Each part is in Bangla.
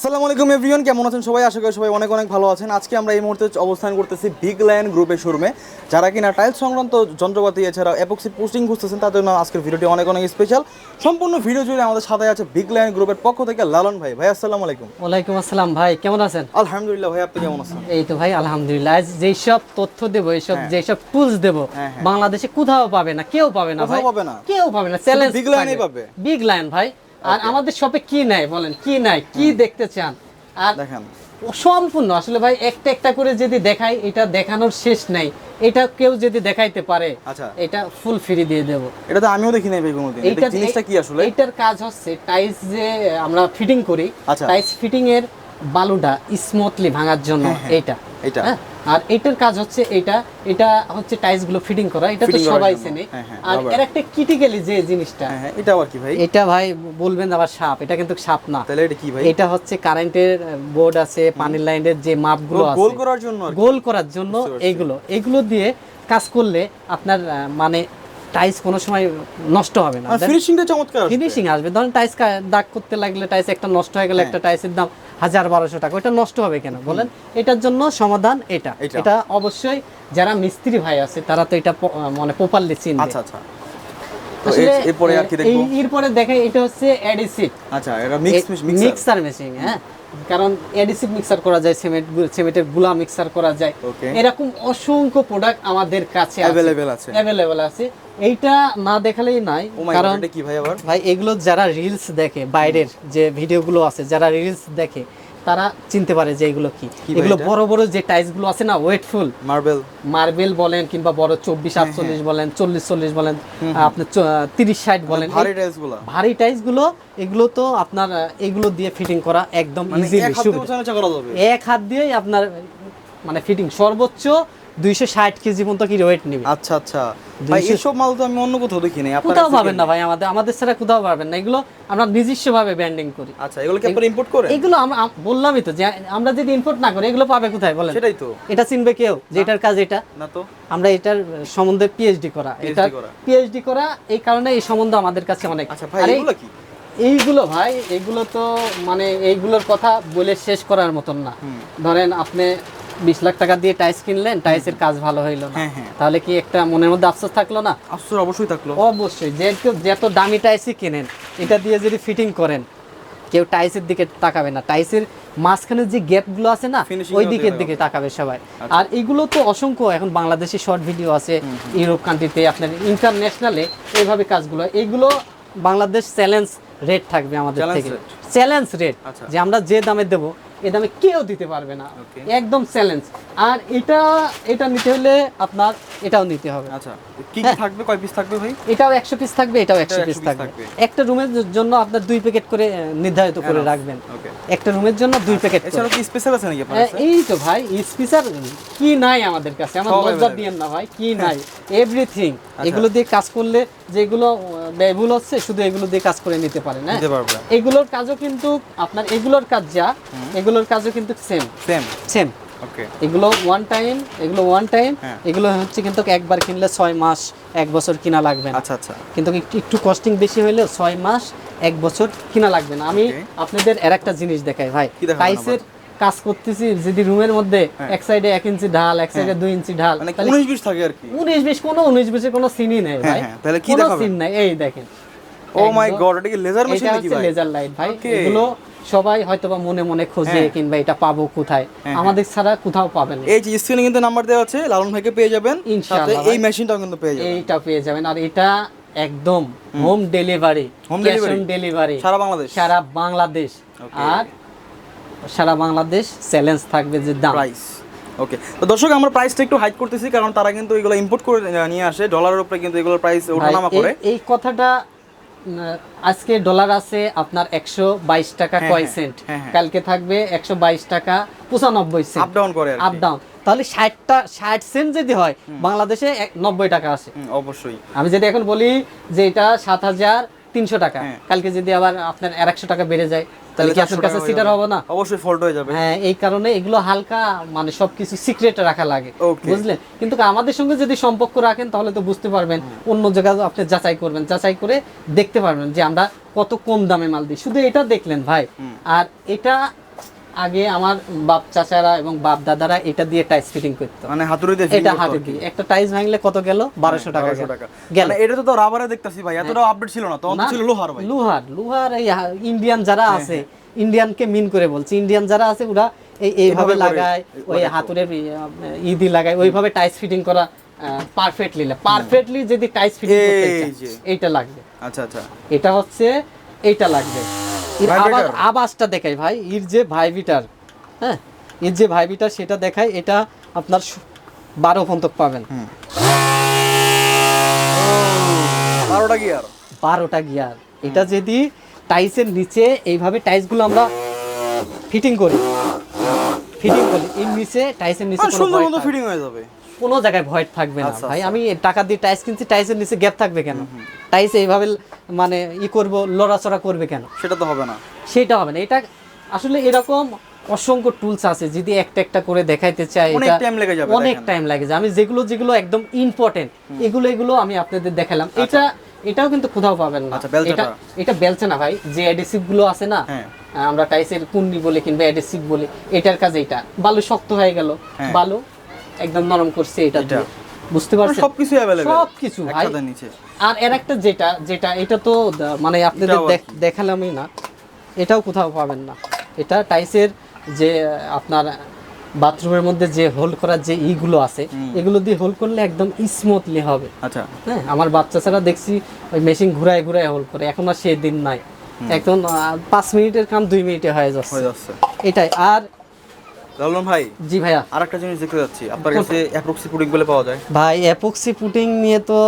আসসালামু আলাইকুম এভরিওয়ান কেমন আছেন সবাই? আশা করি সবাই অনেক অনেক ভালো আছেন। আজকে আমরা এই মুহূর্তে অবস্থান করতেছি বিগ লায়ন গ্রুপের শোরুমে যারা কিনা টাইলস সংক্রান্ত যন্ত্রপাতি এছাড়া অ্যাপক্সি পোস্টিং খুঁজতেছেন তাদের জন্য আজকের ভিডিওটি অনেক অনেক স্পেশাল সম্পূর্ণ ভিডিও জুড়ে আমাদের সাথে আছে বিগ লায়ন গ্রুপের পক্ষ থেকে লালন ভাই। ভাই আসসালামু আলাইকুম। ওয়ালাইকুম আসসালাম ভাই কেমন আছেন? আলহামদুলিল্লাহ ভাই আপনি কেমন আছেন? এই তো ভাই আলহামদুলিল্লাহ। আজ যেই সব তথ্য দেব এইসব হ্যাঁ। যেসব টুলস দেব। বাংলাদেশে কোথাও পাবে না কেউ পাবে না ভাই। পাবে না? কেউ পাবে না চ্যালেঞ্জ Big Lion-এই পাবে? বিগ লাইন ভাই। আর আমাদের শপে কি নাই বলেন? কি নাই? কি দেখতে চান? আর দেখেন। সম্পূর্ণ আসলে ভাই একটা একটা করে যদি দেখাই এটা দেখানোর শেষ নাই। এটা কেউ যদি দেখাইতে পারে আচ্ছা। এটা ফুল ফ্রি দিয়ে দেব। এটা তো আমিও দেখি নাই ভাই কোনোদিন এটা জিনিসটা কি আসলে? এইটার কাজ হচ্ছে টাইস যে আমরা ফিটিং করি টাইস ফিটিং এর বালুটা স্মুথলি ভাঙার জন্য হ্যাঁ, এইটা। হ্যাঁ? আর এটার কাজ হচ্ছে এটা এটা হচ্ছে টাইলসগুলো ফিটিং করা এটা তো সবাই চেনে। হ্যাঁ, হ্যাঁ, আর এর একটা ক্রিটিক্যালি যে জিনিসটা এটা আবার কি ভাই? এটা ভাই বলবেন আবার সাপ এটা কিন্তু সাপ না। তাহলে এটা কি ভাই? এটা হচ্ছে কারেন্টের বোর্ড আছে পানির লাইনের যে মাপগুলো আছে গোল করার জন্য গোল করার জন্য এগুলো এইগুলো এগুলো দিয়ে কাজ করলে আপনার মানে টাইলস কোনো সময় নষ্ট হবে না। আর ফিনিশিংটা চমৎকার। ফিনিশিং আসবে। ধরেন টাইস দাগ করতে লাগলে টাইস একটা নষ্ট হয়ে গেলে হ্যাঁ। একটা টাইসের দাম হাজার বারোশো টাকা। ওটা নষ্ট হবে কেন? বলেন এটার জন্য সমাধান এটা। এটা। অবশ্যই যারা মিস্ত্রি ভাই আছে তারা তো এটা মানে প্রপারলি চিনবে। আচ্ছা আচ্ছা। এরপরে আর কি দেখব? এরপরে দেখেন এটা হচ্ছে অ্যাডিসিভ আচ্ছা এটা মিক্স মিক্সার মেশিন হ্যাঁ। কারণ অ্যাডিসিভ মিক্সার করা যায় সিমেন্ট সিমেন্টেরগুলা মিক্সার করা যায়। এরকম অসংখ্য প্রোডাক্ট আমাদের কাছে अवेलेबल আছে। अवेलेबल আছে। এইটা না দেখালেই নাই কারণ এটা কি ভাই আবার? ভাই এগুলো যারা রিলস দেখে বাইরের যে ভিডিওগুলো আছে যারা রিলস দেখে তারা চিনতে পারে যে এগুলো কি। এগুলো বড় বড় যে টাইলসগুলো আছে না ওয়েটফুল। মার্বেল মার্বেল বলেন কিংবা বড় চব্বিশ হ্যাঁ, আটচল্লিশ বলেন চল্লিশ চল্লিশ বলেন আপনার তিরিশ ষাট বলেন। ভারী এই টাইলসগুলা? ভারী টাইলসগুলো এগুলো তো আপনার এগুলো দিয়ে ফিটিং করা একদম মানে ইজিলি এক হাতে এক দিয়েই আপনার মানে ফিটিং সর্বোচ্চ দুইশো ষাট কেজি পর্যন্ত কি ওয়েট নেবে? আচ্ছা আচ্ছা। ভাই এসব মাল তো আমি অন্য কোথাও দেখি নাই। আপনার কোথাও পাবেন না ভাই আমাদের আমাদের ছাড়া কোথাও পাবেন না। এগুলো আমরা নিজস্ব ভাবে ব্যান্ডিং করি। আচ্ছা এগুলো কি আপনারা ইম্পোর্ট করেন? এগুলো আমরা বললামই তো যে আমরা যদি ইম্পোর্ট না করি এগুলো পাবে কোথায় বলেন? সেটাই তো। এটা চিনবে কেউ যে এটার কাজ এটা? না তো। আমরা এটার সম্বন্ধে পিএইচডি করা। এটা পিএইচডি করা। এই কারণে এই সম্বন্ধে আমাদের কাছে অনেক। আচ্ছা ভাই এগুলো কি? এইগুলো ভাই এগুলো তো মানে এইগুলোর কথা বলে শেষ করার মতন না। ধরেন আপনি বিশ লাখ টাকা দিয়ে টাইস কিনলেন টাইসের কাজ ভালো হইল না। হ্যাঁ, হ্যাঁ। তাহলে কি একটা মনের মধ্যে আফসোস থাকল না? আফসোস অবশ্যই থাকল। অবশ্যই যে যত দামি টাইসই কেনেন এটা দিয়ে যদি ফিটিং করেন কেউ টাইসের দিকে তাকাবে না। টাইসের মাঝখানে যে গ্যাপগুলো আছে না ওই দিকের দিকে তাকাবে সবাই। আর এগুলো তো অসংখ্য এখন বাংলাদেশে শর্ট ভিডিও আছে ইউরোপ কান্ট্রিতে আপনার ইন্টারন্যাশনালে এইভাবে কাজগুলো এগুলো বাংলাদেশ চ্যালেঞ্জ রেট থাকবে আমাদের থেকে। চ্যালেঞ্জ রেট আচ্ছা। যে আমরা যে দামে দেব এ দামে কেউ দিতে পারবে না। একদম চ্যালেঞ্জ আর এটা এটা নিতে হলে আপনার এটাও নিতে হবে। আচ্ছা কি কি থাকবে? কয় পিস থাকবে ভাই? এটাও একশো পিস থাকবে এটাও 100 পিস থাকবে। একটা রুমের জন্য আপনার দুই প্যাকেট করে নির্ধারিত করে রাখবেন. একটা রুমের জন্য দুই প্যাকেট এছাড়া কি স্পেশাল আছে নাকি আপনার এই তো ভাই স্পিসার কি নাই আমাদের কাছে। আমার লজ্জা দিয়েন না ভাই কি নাই। এভরিথিং আচ্ছা। এগুলো দিয়ে কাজ করলে যেগুলো আহ, ব্যয়বহুল হচ্ছে শুধু এগুলো দিয়ে কাজ করে নিতে পারেন হ্যাঁ? এগুলোর কাজও কিন্তু আপনার এগুলোর কাজ যা এগুলোর কাজও কিন্তু সেম সেম সেম ওকে এগুলো ওয়ান টাইম এগুলো ওয়ান টাইম হ্যাঁ। এগুলো হচ্ছে কিন্তু একবার কিনলে ছয় মাস এক বছর কিনা লাগবে না। আচ্ছা আচ্ছা। কিন্তু একটু কস্টিং বেশি হলেও ছয় মাস এক বছর কিনা লাগবে না। আমি আপনাদের আর একটা জিনিস দেখাই ভাই। টাইসের কাজ করতেছি যদি রুমের মধ্যে এক সাইডে এক ইঞ্চি ঢাল এক সাইডে দুই ইঞ্চি ঢাল মানে উনিশ বিশ থাকে আর কি। উনিশ বিশ কোনো উনিশ বিশের কোনো সিনই নেই ভাই। হ্যাঁ, তাহলে কি কোনো সিন নাই। এই দেখেন। ও মাই গড এটা কি লেজার মেশিন নাকি ভাই? লেজার লাইট ভাই। এগুলো সবাই হয়তোবা মনে মনে খোঁজে হ্যাঁ। কিংবা এটা পাবো কোথায়। হ্যাঁ, আমাদের ছাড়া কোথাও পাবেন এই যে স্ক্রিনে কিন্তু নাম্বার দেওয়া আছে লালন ভাইকে পেয়ে যাবেন। ইনশাআল্লাহ এই মেশিনটাও কিন্তু পেয়ে যাবেন। এইটা পেয়ে যাবেন। আর এটা একদম হোম। Delivery delivery? ডেলিভারি সারা বাংলাদেশ। সারা বাংলাদেশ। আর সারা বাংলাদেশ চ্যালেঞ্জ থাকবে যে দাম। প্রাইস ওকে তো দর্শক আমরা প্রাইসটা একটু হাইড করতেছি কারণ তারা কিন্তু এগুলো ইম্পোর্ট করে নিয়ে আসে। ডলারের উপরে কিন্তু এগুলোর প্রাইস ওঠানামা করে। এই- কথাটা আজকে ডলার আছে আপনার একশো বাইশ টাকা হ্যাঁ, কয় সেন্ট হ্যাঁ, হ্যাঁ। কালকে থাকবে একশো বাইশ টাকা পঁচানব্বই সেন্ট আপ ডাউন করে আপ ডাউন তাহলে ষাটটা ষাট সেন্ট যদি হয় বাংলাদেশে নব্বই টাকা আছে। অবশ্যই। আমি যদি এখন বলি যে এটা সাত হাজার তিনশো টাকা। কালকে যদি আবার আপনার আর একশো টাকা বেড়ে যায় তাহলে কি 400 আপনার কাছে সিটার হবে না? অবশ্যই ফল্ট হয়ে যাবে। হ্যাঁ এই কারণে এগুলো হালকা মানে সবকিছু সিক্রেট রাখা লাগে। বুঝলেন? কিন্তু আমাদের সঙ্গে যদি সম্পর্ক রাখেন তাহলে তো বুঝতে পারবেন অন্য জায়গায় আপনি যাচাই করবেন। যাচাই করে দেখতে পারবেন যে আমরা কত কম দামে মাল দিই। শুধু এটা দেখলেন ভাই। আর এটা আগে আমার বাপ চাচারা এবং বাপ দাদারা এটা দিয়ে টাইস ফিটিং করতো। মানে হাতুড়িতে এটা হাতে দিয়ে। একটা টাইস ভাঙলে কত গেল? বারোশো টাকা 1200 টাকা। গেল। মানে এটা তো তো রাবারে দেখতাছি ভাই এতটা আপডেট ছিল না তখন তো না, ছিল লোহার ভাই। লোহার লোহার এই ইন্ডিয়ান যারা হ্যাঁ, আছে ইন্ডিয়ানকে মিন করে বলছি। ইন্ডিয়ান যারা আছে ওরা এই এইভাবে লাগায় ওই লাগাতো। হাতুড়ে ইদি লাগায় ওইভাবে টাইস ফিটিং করা পারফেক্টলি পারফেক্টলি যদি টাইস ফিটিং করতে চায়, এইটা লাগবে। আচ্ছা আচ্ছা। এটা হচ্ছে এইটা লাগবে। এর আওয়াজটা দেখাই ভাই এর যে ভাইবিটার হ্যাঁ? এর যে ভাইবিটার সেটা দেখায় এটা আপনার বারো পর্যন্ত পাবেন। বারোটা গিয়ার বারোটা গিয়ার এটা যদি টাইসের নিচে এইভাবে টাইসগুলো আমরা ফিটিং করি ফিটিং করি এর নিচে টাইসের নিচে সুন্দর মতো ফিটিং হয়ে যাবে। কোনো জায়গায় ভয়েড থাকবে না। আচ্ছা, ভাই আমি টাকা দিয়ে টাইস কিনছি টাইসের নিচে গ্যাপ থাকবে কেন? টাইস এইভাবে মানে ই করব লড়াচড়া করবে কেন? সেটা তো হবে না। সেটা হবে না। এটা আসলে এরকম অসংখ্য টুলস আছে যদি একটা একটা করে দেখাইতে চাই অনেক time লেগে যাবে, অনেক টাইম লাগে যায়। আমি যেগুলো যেগুলো একদম ইম্পর্টেন্ট এগুলো এগুলো আমি আপনাদের দেখালাম। এটা এটাও কিন্তু কোথাও পাবেন না। আচ্ছা, এটা এটা বেলছে না ভাই যে অ্যাডেসিভগুলো আছে না হ্যাঁ। আমরা টাইসের পুন্নি বলে কিংবা অ্যাডেসিভ বলে এটার কাজ এটা বালু শক্ত হয়ে গেল। হ্যাঁ। বালু একদম নরম করছে এটা। দিয়ে। বুঝতে মানে পারছেন? সবকিছু অ্যাভেলেবল সবকিছু ভাই। নিচে। আর এর একটা যেটা যেটা এটা তো মানে আপনাদের দেখালামই না। এটাও কোথাও পাবেন না। এটা টাইসের যে আপনার বাথরুমের মধ্যে যে হোল্ড করার যে ইগুলো আছে এগুলো দিয়ে হোল্ড করলে একদম স্মুথলি হবে। আচ্ছা। হ্যাঁ আমার বাচ্চা ছাড়া দেখছি ওই মেশিন ঘুরায় ঘুরায় হোল্ড করে। এখন আর সেই দিন নাই। এখন পাঁচ মিনিটের কাম দুই মিনিটে হয়ে যাচ্ছে। হয়ে যাচ্ছে। এটাই। আর লালন ভাই জি ভাইয়া। আর একটা জিনিস দেখতে যাচ্ছি। আপনার কাছে অ্যাপ্রক্সি পুডিং বলে পাওয়া যায়। ভাই অ্যাপক্সি পুটিং নিয়ে তো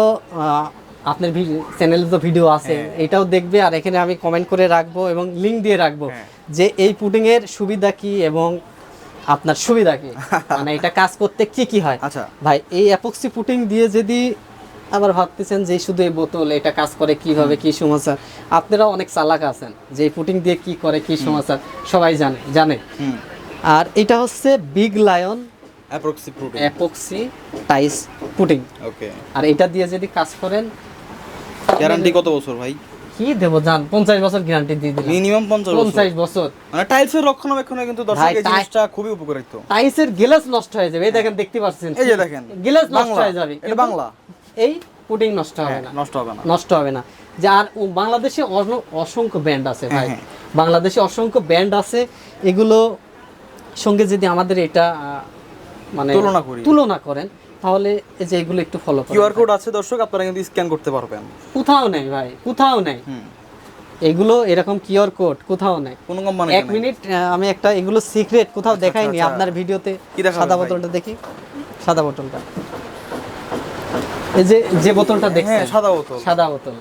আপনার চ্যানেলে তো ভিডিও আছে। এটাও দেখবে আর এখানে আমি কমেন্ট করে রাখব এবং লিংক দিয়ে রাখব হ্যাঁ। যে এই পুডিং এর সুবিধা কি এবং আপনার সুবিধা কি? মানে এটা কাজ করতে কি কি হয়? আচ্ছা। ভাই এই অ্যাপক্সি পুটিং দিয়ে যদি আবার ভাবতেছেন যে শুধু এই বোতল এটা কাজ করে কীভাবে কি সমস্যা? আপনারা অনেক চালাক আছেন যে এই পুটিং দিয়ে কি করে কি সমস্যা? সবাই জানে জানে। আর এটা হচ্ছে Big Lion epoxy putting epoxy tiles putting okay আর এটা দিয়ে যদি কাজ করেন গ্যারান্টি কত বছর ভাই? কি দেবো জান পঞ্চাশ বছর গ্যারান্টি দিয়ে দিলাম। মিনিমাম পঞ্চাশ বছর। পঞ্চাশ বছর। মানে টাইলসের রক্ষণাবেক্ষণে কিন্তু দর্শক এই জিনিসটা খুবই উপকারিত। টাইসের গ্লাস নষ্ট হয়ে যাবে এই দেখেন দেখতে পাচ্ছেন। এই যে দেখেন গ্লাস নষ্ট। হয়ে যাবে। এটা বাংলা। এই পুটিং নষ্ট হবে হ্যাঁ, না। নষ্ট হবে না। নষ্ট হবে না। যে আর বাংলাদেশে অসংখ্য ব্যান্ড আছে ভাই। হ্যাঁ, বাংলাদেশে অসংখ্য ব্যান্ড আছে। এগুলো সঙ্গে যদি আমাদের এটা মানে তুলনা করি। তুলনা করেন তাহলে এই যে এগুলো একটু ফলো করেন। কিউআর কোড আছে দর্শক আপনারা কিন্তু স্ক্যান করতে পারবেন। কোথাও নেই ভাই কোথাও নেই। এগুলো এরকম কিউআর কোড কোথাও নেই। কোন কোম্পানি এক মিনিট আমি একটা এগুলো সিক্রেট কোথাও দেখাইনি আচ্ছা। আপনার ভিডিওতে। সাদা বোতলটা দেখি। সাদা বোতলটা। এই যে যে বোতলটা হ্যাঁ দেখছেন? সাদা বোতল। সাদা বোতল।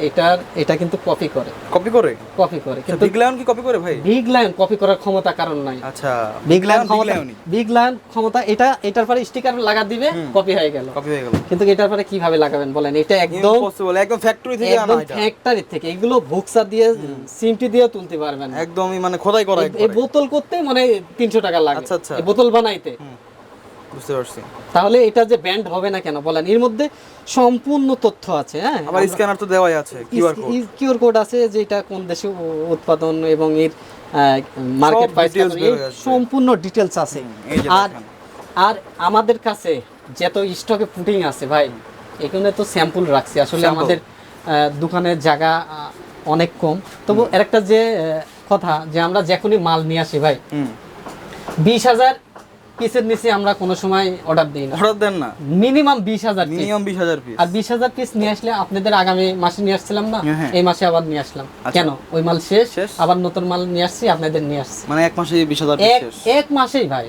এটার এটা কিন্তু কপি করে। কপি করে? কপি করে কিন্তু বিগ লায়ন কি কপি করে ভাই? বিগ লায়ন কপি করার ক্ষমতা কারণ নাই। আচ্ছা বিগ লায়ন ক্ষমতা বিগ লায়ন ক্ষমতা এটা এটার পরে স্টিকার লাগা দিবে কপি হয়ে গেল। কপি হয়ে গেল। কিন্তু এটার পরে কীভাবে লাগাবেন বলেন? এটা একদম একদম ফ্যাক্টরি থেকে আনা এটা। ফ্যাক্টরি থেকে। এগুলো ভুকসা দিয়ে সিমটি দিয়ে তুলতে পারবেন একদমই মানে খোদাই করা এই- বোতল করতে মানে তিনশো টাকা লাগে। আচ্ছা, আচ্ছা। বোতল বানাইতে। বুঝতে পারছি। তাহলে এটা যে ব্যান্ড হবে না কেন বলেন এর মধ্যে সম্পূর্ণ তথ্য আছে হ্যাঁ? আবার স্ক্যানার তো দেওয়াই আছে কিউআর কোড কিউআর কোড আছে যে এটা কোন দেশে উৎপাদন এবং এর মার্কেট প্রাইস। সম্পূর্ণ ডিটেলস আছে। আর আর আমাদের কাছে যত স্টকে পুটিং আছে ভাই এখানে তো স্যাম্পল রাখছি। আসলে আমাদের দোকানের জায়গা অনেক কম। তবু একটা যে কথা যে আমরা যখনই মাল নিয়ে আসি ভাই বিশ হাজার পিসের নিচে আমরা কোনো সময় অর্ডার দিই না। অর্ডার দেন না। মিনিমাম বিশ হাজার পিস মিনিমাম বিশ হাজার পিস আর বিশ হাজার পিস নিয়ে আসলে আপনাদের আগামী মাসে নিয়ে আসছিলাম না হ্যাঁ। এই মাসে আবার নিয়ে আসলাম। আচ্ছা। কেন? ওই মাল শেষ। আবার নতুন মাল নিয়ে আসছি আপনাদের নিয়ে আসছি। মানে এক মাসে বিশ হাজার পিস এক মাসেই ভাই।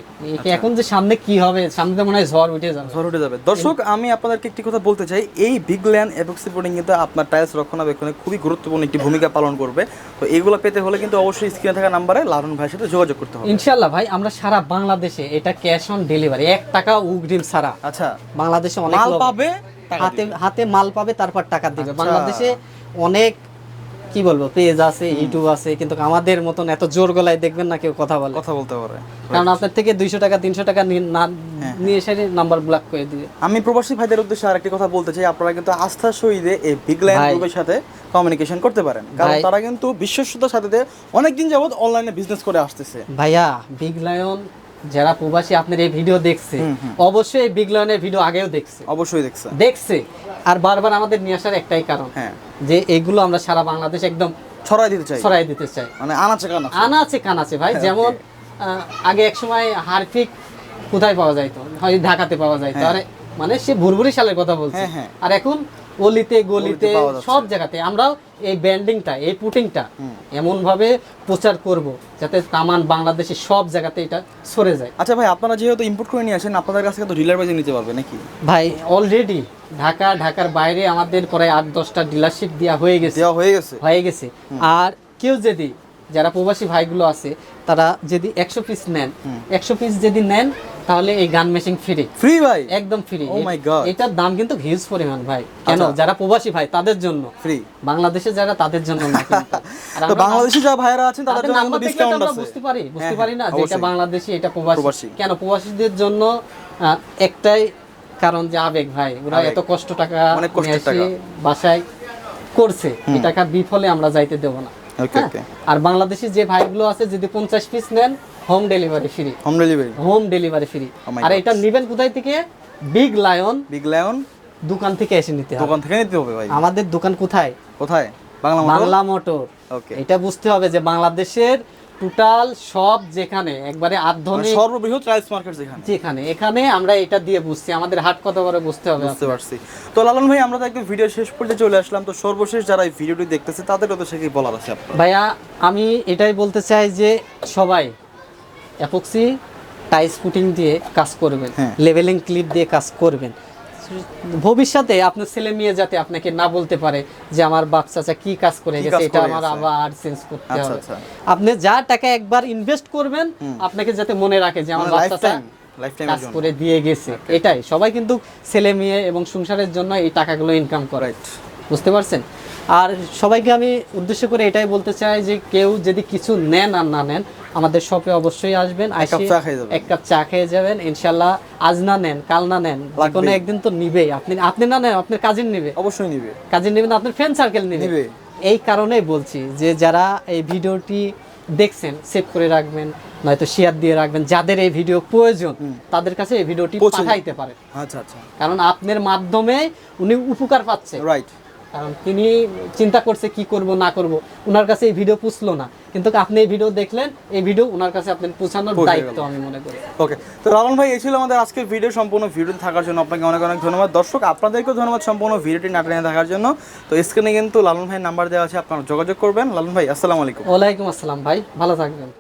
এখন যে সামনে কি হবে সামনে তো মনে হয় ঝড় উঠে যাবে। ঝড় উঠে যাবে। দর্শক আমি আপনাদেরকে একটি কথা বলতে চাই। এই বিগ ল্যান্ড এপক্সি বোর্ডিং কিন্তু আপনার টাইলস রক্ষণাবেক্ষণে খুবই গুরুত্বপূর্ণ একটি ভূমিকা পালন করবে। তো এইগুলো পেতে হলে কিন্তু অবশ্যই স্ক্রিনে থাকা নাম্বারে লালন ভাইয়ের সাথে যোগাযোগ করতে হবে। ইনশাল্লাহ ভাই আমরা সারা বাংলাদেশে এটা ক্যাশ অন ডেলিভারি। এক টাকা উগ্রিম ছাড়া। আচ্ছা। বাংলাদেশে অনেক মাল পাবে হাতে হাতে মাল পাবে তারপর টাকা দিবে। আচ্ছা। বাংলাদেশে অনেক কি বলব পেজ আছে ইউটিউব আছে কিন্তু আমাদের মতন এত জোর গলায় দেখবেন না কেউ কথা বলে। কথা বলতে পারে। কারণ আপনার থেকে দুইশো টাকা তিনশো টাকা নিয়ে না এসে নাম্বার ব্লক করে দিবে। আমি প্রবাসী ভাইদের উদ্দেশ্যে আরেকটি কথা বলতে চাই। আপনারা কিন্তু আস্থার সহিতে এই বিগ লাইন গ্রুপের সাথে কমিউনিকেশন করতে পারেন। কারণ তারা কিন্তু বিশ্বস্ততার সাথে অনেকদিন যাবত অনলাইনে বিজনেস করে আসতেছে। ভাইয়া বিগ লায়ন যারা প্রবাসী আপনার এই ভিডিও দেখছে অবশ্যই এই বিগ লায়নের ভিডিও আগেও দেখছে। অবশ্যই দেখছে। দেখছে। আর বারবার আমাদের নিয়ে আসার একটাই কারণ হ্যাঁ। যে এইগুলো আমরা সারা বাংলাদেশ একদম ছড়াই দিতে চাই। ছড়াই দিতে চাই। মানে আনাচে কানা আনা আছে কান আছে ভাই। হ্যাঁ, যেমন আগে এক সময় হারফিক কোথায় পাওয়া যাইতো? হয় ঢাকাতে পাওয়া যাইতো। আর মানে সে ভুরভুরি সালের কথা বলছে। হ্যাঁ, হ্যাঁ। আর এখন অলিতে গলিতে সব জায়গাতে। আমরাও এই ব্যান্ডিংটা এই পুটিংটা এমন ভাবে প্রচার করব যাতে তামান বাংলাদেশের সব জায়গাতে এটা সরে যায়। আচ্ছা ভাই আপনারা যেহেতু ইম্পোর্ট করে নিয়ে আসেন আপনাদের কাছে তো ডিলার বাজে নিতে পারবে নাকি? ভাই অলরেডি ঢাকা ঢাকার বাইরে আমাদের প্রায় আট দশটা ডিলারশিপ দেওয়া হয়ে গেছে। হয়ে গেছে। হয়ে গেছে। আর কেউ যদি যারা প্রবাসী ভাইগুলো আছে তারা যদি একশো পিস নেন একশো পিস যদি নেন তাহলে এই গান মেশিন ফ্রি ফ্রি ভাই? একদম ফ্রি Oh my God. এটার দাম কিন্তু হিউজ পরিমাণ ভাই। কেন? আচ্ছা। যারা প্রবাসী ভাই তাদের জন্য। ফ্রি বাংলাদেশে যারা তাদের জন্য না তো বাংলাদেশি যা ভাইরা আছেন তাদের জন্য তো ডিসকাউন্ট আছে? বুঝতে পারি। বুঝতে হ্যাঁ, পারি না হ্যাঁ, যে এটা। বাংলাদেশি এটা প্রবাসী। কেন? প্রবাসীদের জন্য একটাই কারণ যে আবেগ ভাই। ওরা এত কষ্ট টাকা অনেক এসে টাকা। বাসায় করছে। এই টাকা বিফলে আমরা যাইতে দেব না। ওকে হ্যাঁ? ওকে আর বাংলাদেশি যে ভাইগুলো আছে যদি পঞ্চাশ পিস নেন home delivery free home delivery home delivery free আর এটা নেবেন কোথায় থেকে? বিগ লায়ন বিগ লায়ন দোকান থেকে এসে নিতে হবে। দোকান থেকে নিতে হবে ভাই। আমাদের দোকান কোথায়? কোথায়? Bangla motor? Bangla motor. Okay এটা বুঝতে হবে যে বাংলাদেশের টোটাল সব যেখানে একবারে মানে আধুনিক সর্ববৃহৎ রাইস মার্কেট যেখানে। যেখানে এখানে আমরা এটা দিয়ে বুঝছি। আমাদের হাট কত করে বুঝতে হবে বুঝতে পারছি। তো লালন ভাই আমরা তো একদম ভিডিও শেষ পর্যায়ে চলে আসলাম। তো সর্বশেষ যারা এই ভিডিওটি দেখতেছে তাদেরও তো সে কি বলার আছে আপনার ভাইয়া আমি এটাই বলতে চাই যে সবাই অ্যাপক্সি টাইস ফুটিং দিয়ে কাজ করবেন হ্যাঁ। লেভেলিং ক্লিপ দিয়ে কাজ করবেন। ভবিষ্যতে আপনার ছেলে মেয়ে যাতে আপনাকে না বলতে পারে যে আমার বাপ চাচা কি কাজ করে গেছে এটা আমার আবার চেঞ্জ করতে আচ্ছা, হবে। আচ্ছা। আপনি যা টাকা একবার ইনভেস্ট করবেন আপনাকে যাতে মনে রাখে যে আমার মানে বাপ চাচা কাজ করে দিয়ে গেছে। এটাই সবাই কিন্তু ছেলে মেয়ে এবং সংসারের জন্য এই টাকাগুলো ইনকাম করে। বুঝতে পারছেন? আর সবাইকে আমি উদ্দেশ্য করে এটাই বলতে চাই যে কেউ যদি কিছু নেন আর না নেন আমাদের শপে অবশ্যই আসবেন এক কাপ চা খেয়ে যাবেন। ইনশাল্লাহ আজ না নেন কাল না নেন কোনো একদিন তো নিবেই। আপনি আপনি না নেন আপনার কাজিন নিবে। অবশ্যই নিবে। কাজিন নেবেন আপনার ফ্রেন্ড সার্কেল নিবে। এই কারণেই বলছি যে যারা এই ভিডিওটি দেখছেন সেভ করে রাখবেন নয়তো শেয়ার দিয়ে রাখবেন যাদের এই ভিডিও প্রয়োজন তাদের কাছে এই ভিডিওটি। পাঠাইতে পারে আচ্ছা আচ্ছা। কারণ আপনার মাধ্যমে উনি উপকার পাচ্ছে। রাইট কারণ তিনি চিন্তা করছে কি করব না করব। ওনার কাছে এই ভিডিও পুষলো না। কিন্তু আপনি এই ভিডিও দেখলেন এই ভিডিও ওনার কাছে আপনি পৌঁছানোর দায়িত্ব আমি মনে করি। ওকে তো লালন ভাই এই ছিল আমাদের আজকের ভিডিও সম্পূর্ণ ভিডিওতে থাকার জন্য আপনাকে অনেক অনেক ধন্যবাদ। দর্শক আপনাদেরকেও ধন্যবাদ সম্পূর্ণ ভিডিওটি নাটনে থাকার জন্য। তো স্ক্রিনে কিন্তু লালন ভাইয়ের নাম্বার দেওয়া আছে আপনারা যোগাযোগ করবেন। লালন ভাই আসসালামু আলাইকুম। ওয়ালাইকুম আসসালাম ভাই ভালো থাকবেন।